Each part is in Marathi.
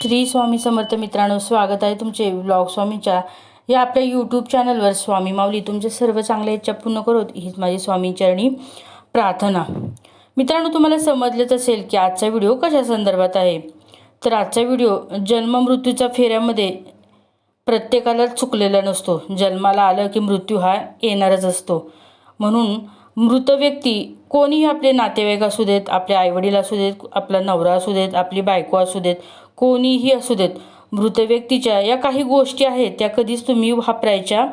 श्री स्वामी समर्थ मित्रांनो स्वागत आहे तुमचे ब्लॉग स्वामीच्या या आपल्या यूट्यूब चॅनलवर स्वामी माऊली तुमचे सर्व चांगल्या इच्छा पूर्ण करोत. हीच माझी स्वामीचरणी प्रार्थना. मित्रांनो तुम्हाला समजलंच असेल की आजचा व्हिडिओ कशा संदर्भात आहे? तर आजचा व्हिडिओ जन्म मृत्यूच्या फेऱ्यामध्ये प्रत्येकाला चुकलेला नसतो. जन्माला आलं की मृत्यू हा येणारच असतो. म्हणून मृत व्यक्ती कोणीही आपले नातेवाईक असू देत आपले आईवडील असू देत आपला नवरा असू देत आपली बायको असू देत कोणीही असू देत. मृत व्यक्तीच्या या काही गोष्टी आहेत त्या कधीच तुम्ही वापरायच्या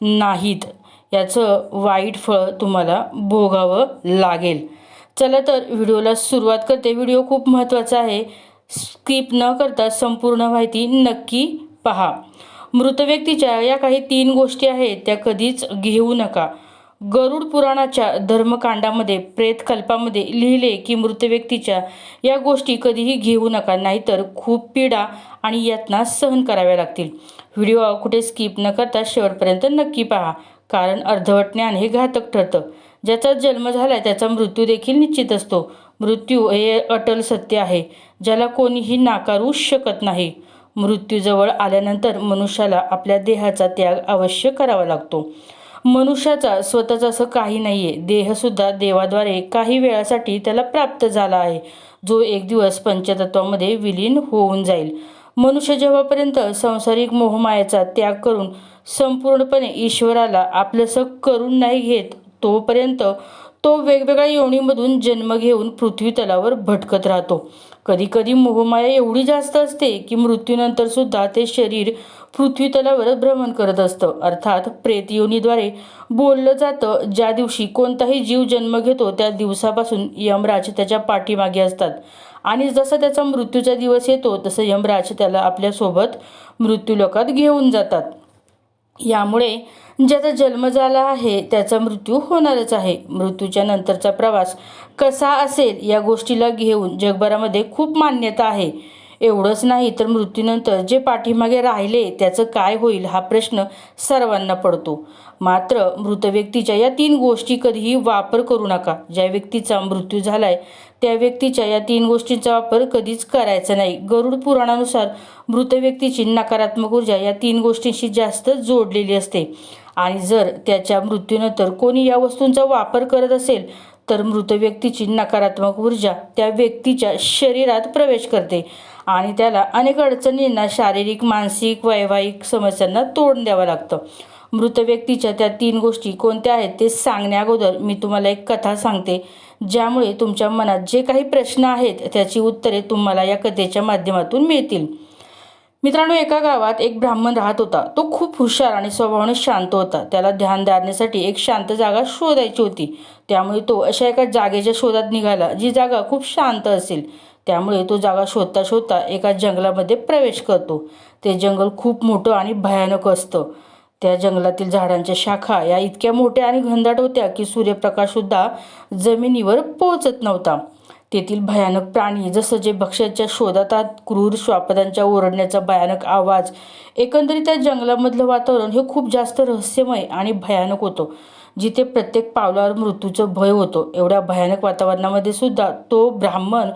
नाहीत. याचं वाईट फळ तुम्हाला भोगावं लागेल. चला तर व्हिडिओला सुरुवात करते. व्हिडिओ खूप महत्त्वाचा आहे. स्किप न करता संपूर्ण माहिती नक्की पहा. मृत व्यक्तीच्या या काही तीन गोष्टी आहेत त्या कधीच घेऊ नका. गरुड पुराणाच्या धर्मकांडामध्ये प्रेतकल्पामध्ये लिहिले की मृत व्यक्तीच्या या गोष्टी कधीही घेऊ नका नाहीतर खूप पीडा आणि यातना सहन कराव्या लागतील. व्हिडिओ कुठे स्किप न करता शेवटपर्यंत नक्की पहा कारण अर्धवट ज्ञान हे घातक ठरतं. ज्याचा जन्म झाला त्याचा मृत्यू देखील निश्चित असतो. मृत्यू हे अटल सत्य आहे ज्याला कोणीही नाकारू शकत नाही. मृत्यूजवळ आल्यानंतर मनुष्याला आपल्या देहाचा त्याग अवश्य करावा लागतो. मनुष्याचा स्वतःचं असं काही नाही आहे देहसुद्धा देवाद्वारे काही वेळासाठी त्याला प्राप्त झाला आहे जो एक दिवस पंचतत्वामध्ये विलीन होऊन जाईल. मनुष्य जेव्हापर्यंत संसारिक मोहमायाचा त्याग करून संपूर्णपणे ईश्वराला आपलंसं करून नाही घेत तोपर्यंत तो वेगवेगळ्या योनीमधून जन्म घेऊन पृथ्वी तलावर भटकत राहतो. कधीकधी मोहमाया एवढी जास्त असते की मृत्यूनंतर सुद्धा ते शरीर पृथ्वीतलावरच भ्रमण करत असतं. अर्थात प्रेतयोनीद्वारे बोललं जातं ज्या दिवशी कोणताही जीव जन्म घेतो त्या दिवसापासून यमराज त्याच्या पाठीमागे असतात. आणि जसा त्याचा मृत्यूचा दिवस येतो तसं यमराज त्याला आपल्यासोबत मृत्यूलोकात घेऊन जातात. यामुळे ज्याचा जन्म झाला आहे त्याचा मृत्यू होणारच आहे. मृत्यूच्या नंतरचा प्रवास कसा असेल या गोष्टीला घेऊन जगभरामध्ये खूप मान्यता आहे. एवढंच नाही तर मृत्यूनंतर जे पाठीमागे राहिले त्याचं काय होईल हा प्रश्न सर्वांना पडतो. मात्र मृत व्यक्तीच्या या तीन गोष्टी कधीही वापर करू नका. ज्या व्यक्तीचा मृत्यू झालाय त्या व्यक्तीच्या या तीन गोष्टींचा वापर कधीच करायचा नाही. गरुड पुराणानुसार मृत व्यक्तीची नकारात्मक ऊर्जा या तीन गोष्टींशी जास्त जोडलेली असते. आणि जर त्याच्या मृत्यूनंतर कोणी या वस्तूंचा वापर करत असेल तर मृत व्यक्तीची नकारात्मक ऊर्जा त्या व्यक्तीच्या शरीरात प्रवेश करते आणि त्याला अनेक अडचणींना शारीरिक मानसिक वैवाहिक समस्यांना तोंड द्यावं लागतं. मृत व्यक्तीच्या त्या तीन गोष्टी कोणत्या आहेत ते सांगण्याअगोदर मी तुम्हाला एक कथा सांगते ज्यामुळे तुमच्या मनात जे काही प्रश्न आहेत त्याची उत्तरे तुम्हाला या कथेच्या माध्यमातून मिळतील. मित्रांनो एका गावात एक ब्राह्मण राहत होता. तो खूप हुशार आणि स्वभावाने शांत होता. त्याला ध्यान धारण्यासाठी एक शांत जागा शोधायची होती. त्यामुळे तो अशा एका जागेच्या शोधात निघाला जी जागा खूप शांत असेल. त्यामुळे तो जागा शोधता शोधता एका जंगलामध्ये प्रवेश करतो. ते जंगल खूप मोठं आणि भयानक असतं. त्या जंगलातील झाडांच्या शाखा या इतक्या मोठ्या आणि घनदाट होत्या की सूर्यप्रकाशसुद्धा जमिनीवर पोहोचत नव्हता. तेथील भयानक प्राणी जसं जे भक्ष्याच्या शोधात क्रूर श्वापदांच्या ओरडण्याचा भयानक आवाज एकंदरीत त्या जंगलामधलं वातावरण हे खूप जास्त रहस्यमय आणि भयानक होतं जिथे प्रत्येक पावलावर मृत्यूचं भय होतं. एवढ्या भयानक वातावरणामध्ये सुद्धा तो ब्राह्मण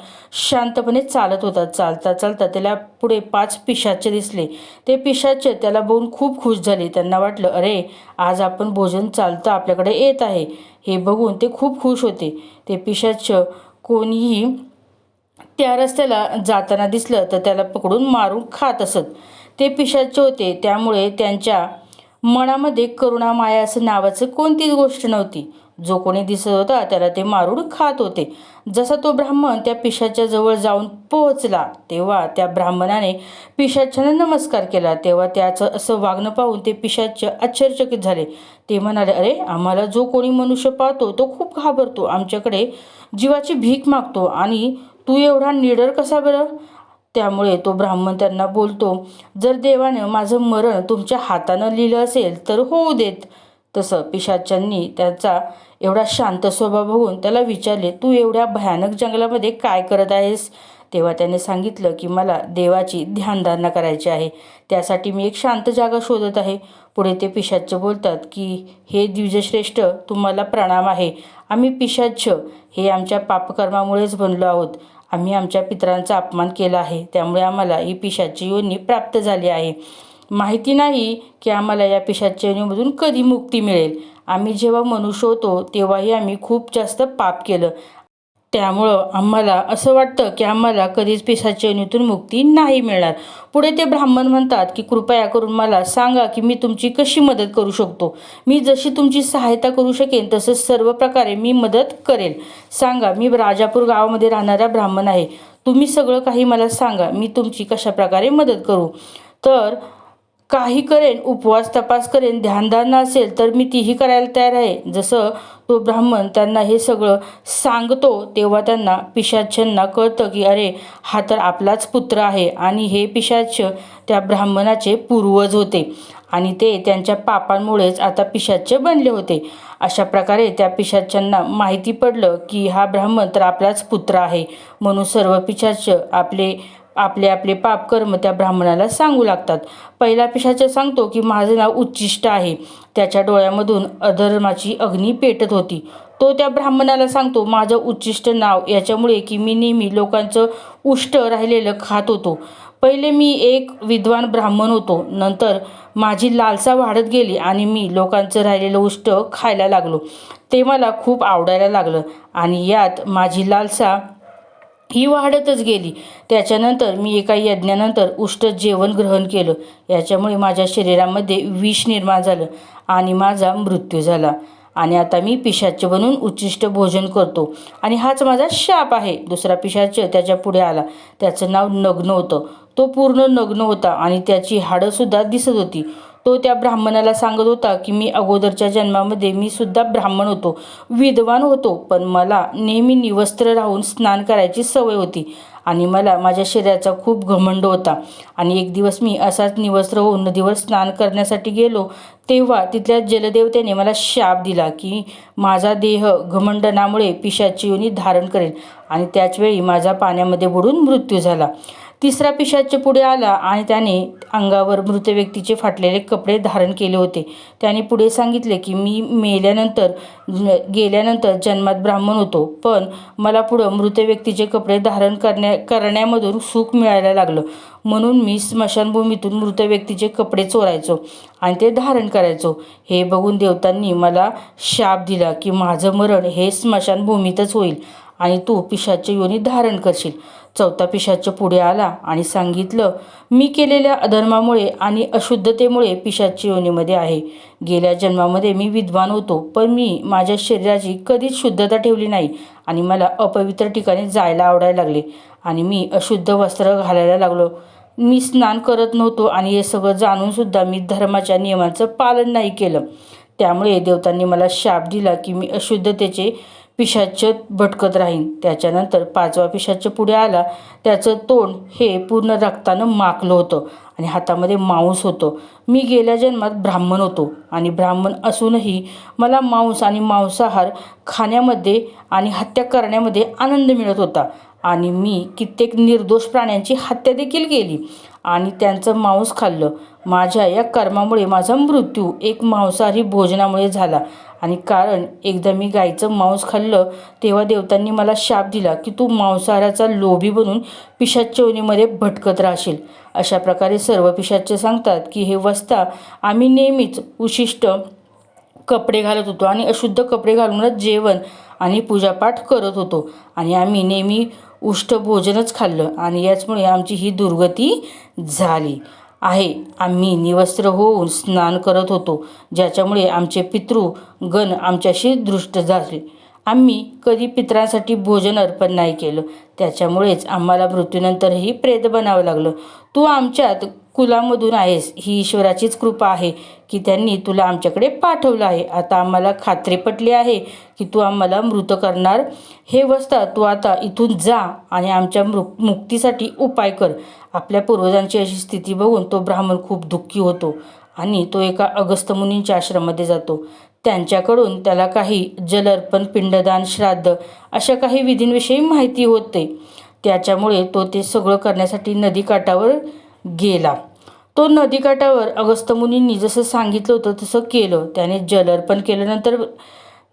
शांतपणे चालत होता. चालता चालता त्याला पुढे पाच पिशाचे दिसले. ते पिशाचे त्याला बघून खूप खुश झाले. त्यांना वाटलं अरे आज आपण भोजन चालतं आपल्याकडे येत आहे. हे बघून ते खूप खुश होते. ते पिशाच कोणीही त्या रस्त्याला जाताना दिसलं तर त्याला पकडून मारून खात असत. ते पिशाचे होते. त्यामुळे त्यांच्या मनामध्ये करुणा माया असं नावाचं कोणतीच गोष्ट नव्हती. जो कोणी दिसत होता त्याला ते मारून खात होते. जसा तो ब्राह्मण त्या पिशाच्या जवळ जाऊन पोहोचला तेव्हा त्या ब्राह्मणाने पिशाच्यानं नमस्कार केला. तेव्हा त्याचं असं वागणं पाहून ते पिशाचे आश्चर्यचकित झाले. ते म्हणाले अरे आम्हाला जो कोणी मनुष्य पाहतो तो खूप घाबरतो. आमच्याकडे जीवाची भीक मागतो. आणि तू एवढा निडर कसा बरं? त्यामुळे तो ब्राह्मण त्यांना बोलतो जर देवानं माझं मरण तुमच्या हातानं लिहिलं असेल तर होऊ देत. तसं पिशाच्यांनी त्याचा एवढा शांत स्वभाव बघून त्याला विचारले तू एवढ्या भयानक जंगलामध्ये काय करत आहेस? तेव्हा त्याने सांगितलं की मला देवाची ध्यानधारणा करायची आहे. त्यासाठी मी एक शांत जागा शोधत आहे. पुढे ते पिशाच्च बोलतात की हे द्विजश्रेष्ठ तुम्हाला प्रणाम आहे. आम्ही पिशाच्छ हे आमच्या पापकर्मामुळेच बनलो आहोत. आम्ही आमच्या पितरांचा अपमान केला आहे. त्यामुळे आम्हाला ही पिशाची योनी प्राप्त झाली आहे. माहिती नाही की आम्हाला या पिशाच्या कधी मुक्ती मिळेल. आम्ही जेव्हा मनुष्य होतो तेव्हाही आम्ही खूप जास्त पाप केलं. त्यामुळं आम्हाला असं वाटतं की आम्हाला कधीच पिसाच्या मुक्ती नाही मिळणार. पुढे ते ब्राह्मण म्हणतात की कृपया करून मला सांगा की मी तुमची कशी मदत करू शकतो? मी जशी तुमची सहायता करू शकेन तसंच सर्व प्रकारे मी मदत करेल. सांगा मी राजापूर गावामध्ये राहणारा ब्राह्मण आहे. तुम्ही सगळं काही मला सांगा. मी तुमची कशा प्रकारे मदत करू? तर काही करेन उपवास तपास करेन ध्यानधारणा असेल तर मी तीही करायला तयार आहे. जसं तो ब्राह्मण त्यांना हे सगळं सांगतो तेव्हा त्यांना पिशाच्यांना कळतं की अरे हा तर आपलाच पुत्र आहे. आणि हे पिशाच त्या ब्राह्मणाचे पूर्वज होते. आणि ते त्यांच्या पापांमुळेच आता पिशाच्य बनले होते. अशा प्रकारे त्या पिशाच्यांना माहिती पडलं की हा ब्राह्मण तर आपलाच पुत्र आहे. म्हणून सर्व पिशाच्य आपले आपले आपले पापकर्म त्या ब्राह्मणाला सांगू लागतात. पहिला पिशाच सांगतो की माझं नाव उच्चिष्ट आहे. त्याच्या डोळ्यामधून अधर्माची अग्नी पेटत होती. तो त्या ब्राह्मणाला सांगतो माझं उच्चिष्ट नाव याच्यामुळे की मी नेहमी लोकांचं उष्ट राहिलेलं खात होतो. पहिले मी एक विद्वान ब्राह्मण होतो. नंतर माझी लालसा वाढत गेली आणि मी लोकांचं राहिलेलं उष्ट खायला लागलो. ते मला खूप आवडायला लागलं आणि यात माझी लालसा ही वाढतच गेली. त्याच्यानंतर मी एका यज्ञानंतर उष्ट जेवण ग्रहण केलं. याच्यामुळे माझ्या शरीरामध्ये विष निर्माण झालं आणि माझा मृत्यू झाला. आणि आता मी पिशाच बनून उच्चिष्ट भोजन करतो. आणि हाच माझा शाप आहे. दुसरा पिशाच त्याच्या पुढे आला. त्याचं नाव नग्न होतं. तो पूर्ण नग्न होता आणि त्याची हाडंसुद्धा दिसत होती. तो त्या ब्राह्मणाला सांगत होता की मी अगोदरच्या जन्मामध्ये मी सुद्धा ब्राह्मण होतो विद्वान होतो पण मला नेहमी निवस्त्र राहून स्नान करायची सवय होती आणि मला माझ्या शरीराचा खूप घमंड होता. आणि एक दिवस मी असाच निवस्त्र होऊन नदीवर स्नान करण्यासाठी गेलो तेव्हा तिथल्या जलदेवतेने मला शाप दिला की माझा देह घमंडनामुळे पिशाची योनी धारण करेल आणि त्याचवेळी माझा पाण्यामध्ये बुडून मृत्यू झाला. तिसरा पिशाच्या पुढे आला आणि त्याने अंगावर मृत व्यक्तीचे फाटलेले कपडे धारण केले होते. त्याने पुढे सांगितले की मी मेल्यानंतर गेल्यानंतर जन्मात ब्राह्मण होतो पण मला पुढं मृत व्यक्तीचे कपडे धारण करण्या करण्यामधून सुख मिळायला लागलं. म्हणून मी स्मशानभूमीतून मृत व्यक्तीचे कपडे चोरायचो आणि ते धारण करायचो. हे बघून देवतांनी मला शाप दिला की माझं मरण हे स्मशानभूमीतच होईल. आणि तू पिशाचे योनी धारण करशील. चौथा पिशाच्या पुढे आला आणि सांगितलं मी केलेल्या अधर्मामुळे आणि अशुद्धतेमुळे पिशाच्या योनीमध्ये आहे. गेल्या जन्मामध्ये मी विद्वान होतो पण मी माझ्या शरीराची कधीच शुद्धता ठेवली नाही आणि मला अपवित्र ठिकाणी जायला आवडायला लागले आणि मी अशुद्ध वस्त्र घालायला लागलो. मी स्नान करत नव्हतो आणि हे सगळं जाणूनसुद्धा मी धर्माच्या नियमांचं पालन नाही केलं. त्यामुळे देवतांनी मला शाप दिला की मी अशुद्धतेचे पिशाच्य भटकत राहीन. त्याच्यानंतर पाचवा पिशाच्य पुढे आला. त्याचं तोंड हे पूर्ण रक्तानं माकलं होतं आणि हातामध्ये मांस होतं. मी गेल्या जन्मात ब्राह्मण होतो आणि ब्राह्मण असूनही मला मांस आणि मांसाहार खाण्यामध्ये आणि हत्या करण्यामध्ये आनंद मिळत होता आणि मी कित्येक निर्दोष प्राण्यांची हत्या देखील केली आणि त्यांचं मांस खाल्लं. माझ्या या कर्मामुळे माझा मृत्यू एक मांसाहारी भोजनामुळे झाला आणि कारण एकदा मी गाईचं मांस खाल्लं तेव्हा देवतांनी मला शाप दिला की तू मांसाहाराचा लोभी बनून पिशाच्यवनीमध्ये भटकत राहशील. अशा प्रकारे सर्व पिशाचे सांगतात की हे वस्ता आम्ही नेहमीच उशिष्ट कपडे घालत होतो आणि अशुद्ध कपडे घालूनच जेवण आणि पूजापाठ करत होतो. आणि आम्ही नेहमी उष्ट भोजनच खाल्लं आणि याचमुळे आमची ही दुर्गती झाली. आहे. आम्ही निवस्त्र होऊन स्नान करत होतो. ज्याच्यामुळे आमचे पितृगण आमच्याशी दृष्ट झाले. आम्ही कधी पित्रांसाठी भोजन अर्पण नाही केलं. त्याच्यामुळेच आम्हाला मृत्यूनंतरही प्रेत बनावं लागलं. तू आमच्यात कुलामधून आहेस ही ईश्वराचीच कृपा आहे की त्यांनी तुला आमच्याकडे पाठवलं आहे. आता आम्हाला खात्री पटली आहे की तू आम्हाला मृत करणार. हे वस्ता तू आता इथून जा आणि आमच्या मृ मुक्तीसाठी उपाय कर. आपल्या पूर्वजांची अशी स्थिती बघून तो ब्राह्मण खूप दुःखी होतो. आणि तो एका अगस्त मुनींच्या आश्रमामध्ये जातो. त्यांच्याकडून त्याला काही जलर्पण पिंडदान श्राद्ध अशा काही विधींविषयी माहिती होते. त्याच्यामुळे तो ते सगळं करण्यासाठी नदीकाठावर गेला. तो नदीकाठावर अगस्त मुनींनी जसं सांगितलं होतं तसं केलं. त्याने जलर्पण केल्यानंतर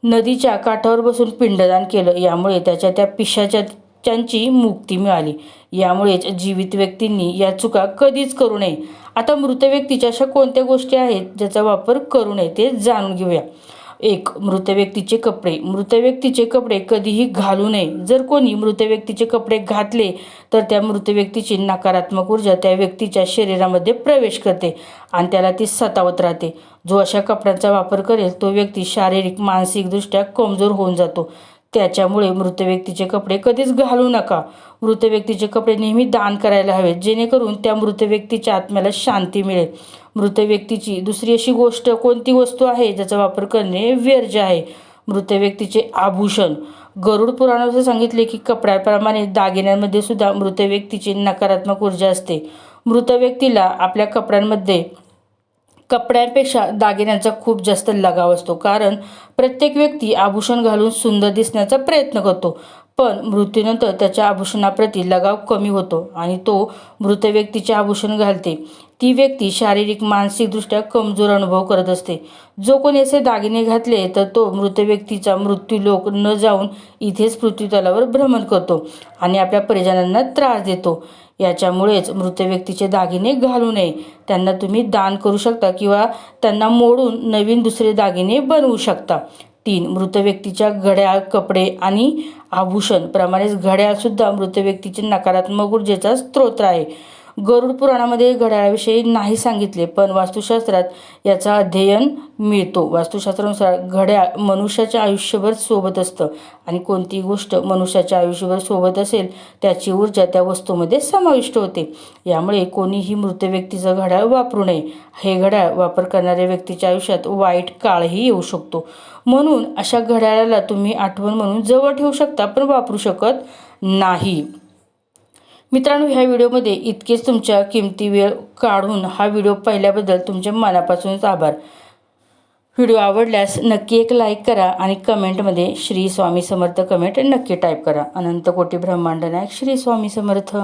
नदीच्या काठावर बसून पिंडदान केलं. यामुळे त्याच्या त्या पिशाच्या त्यांची मुक्ती मिळाली. यामुळेच जीवित व्यक्तींनी या चुका कधीच करू नये. आता मृत व्यक्तीच्या अशा कोणत्या गोष्टी आहेत ज्याचा वापर करू नये ते जाणून घेऊया. एक मृत व्यक्तीचे कपडे. मृत व्यक्तीचे कपडे कधीही घालू नये. जर कोणी मृत व्यक्तीचे कपडे घातले तर त्या मृत व्यक्तीची नकारात्मक ऊर्जा त्या व्यक्तीच्या शरीरामध्ये प्रवेश करते आणि त्याला ती सतावत राहते. जो अशा कपड्यांचा वापर करेल तो व्यक्ती शारीरिक मानसिकदृष्ट्या कमजोर होऊन जातो. त्याच्यामुळे मृत व्यक्तीचे कपडे कधीच घालू नका. मृत व्यक्तीचे कपडे नेहमी दान करायला हवेत जेणेकरून त्या मृत व्यक्तीच्या आत्म्याला शांती मिळेल. मृत व्यक्तीची दुसरी अशी गोष्ट कोणती वस्तू आहे ज्याचा वापर करणे व्यर्ज आहे? मृत व्यक्तीचे आभूषण. गरुड पुराणात सांगितले की कपड्याप्रमाणे दागिन्यांमध्ये सुद्धा मृत व्यक्तीची नकारात्मक ऊर्जा असते. मृत व्यक्तीला आपल्या कपड्यांमध्ये कपड्यांपेक्षा दागिन्यांचा खूप जास्त लगाव असतो. कारण प्रत्येक व्यक्ती आभूषण घालून सुंदर दिसण्याचा प्रयत्न करतो. पण मृत्यूनंतर त्याच्या आभूषणाप्रती लगाव कमी होतो आणि तो मृत व्यक्तीचे आभूषण घालते. ती व्यक्ती शारीरिक मानसिकदृष्ट्या कमजोर अनुभव करत असते. जो कोणी असे दागिने घातले तर तो मृत व्यक्तीचा मृत्यू लोक न जाऊन इथेच पृथ्वीतलावर भ्रमण करतो आणि आपल्या परिजनांना त्रास देतो. याच्यामुळेच मृत व्यक्तीचे दागिने घालू नये. त्यांना तुम्ही दान करू शकता किंवा त्यांना मोडून नवीन दुसरे दागिने बनवू शकता. तीन मृत व्यक्तीच्या घड्याळ कपडे आणि आभूषण. प्रमाणेच घड्याळसुद्धा मृत व्यक्तीचे नकारात्मक ऊर्जेचा स्त्रोत आहे. गरुड पुराणामध्ये घड्याळाविषयी नाही सांगितले पण वास्तुशास्त्रात याचा अध्ययन मिळतो. वास्तुशास्त्रानुसार घड्याळ मनुष्याच्या आयुष्यभर सोबत असतं आणि कोणती गोष्ट मनुष्याच्या आयुष्यभर सोबत असेल त्याची ऊर्जा त्या वस्तूमध्ये समाविष्ट होते. यामुळे कोणीही मृत व्यक्तीचं घड्याळ वापरू नये. हे घड्याळ वापर करणाऱ्या व्यक्तीच्या आयुष्यात वाईट काळही येऊ शकतो. म्हणून अशा घड्याळाला तुम्ही आठवण म्हणून जवळ ठेवू शकता पण वापरू शकत नाही. मित्रांनो ह्या व्हिडिओमध्ये इतकेच तुमच्या किमती वेळ काढून हा व्हिडिओ पाहिल्याबद्दल तुमच्या मनापासूनच आभार. व्हिडिओ आवडल्यास नक्की एक लाईक करा आणि कमेंटमध्ये श्री स्वामी समर्थ कमेंट नक्की टाईप करा. अनंत कोटी ब्रह्मांड नायक श्री स्वामी समर्थ.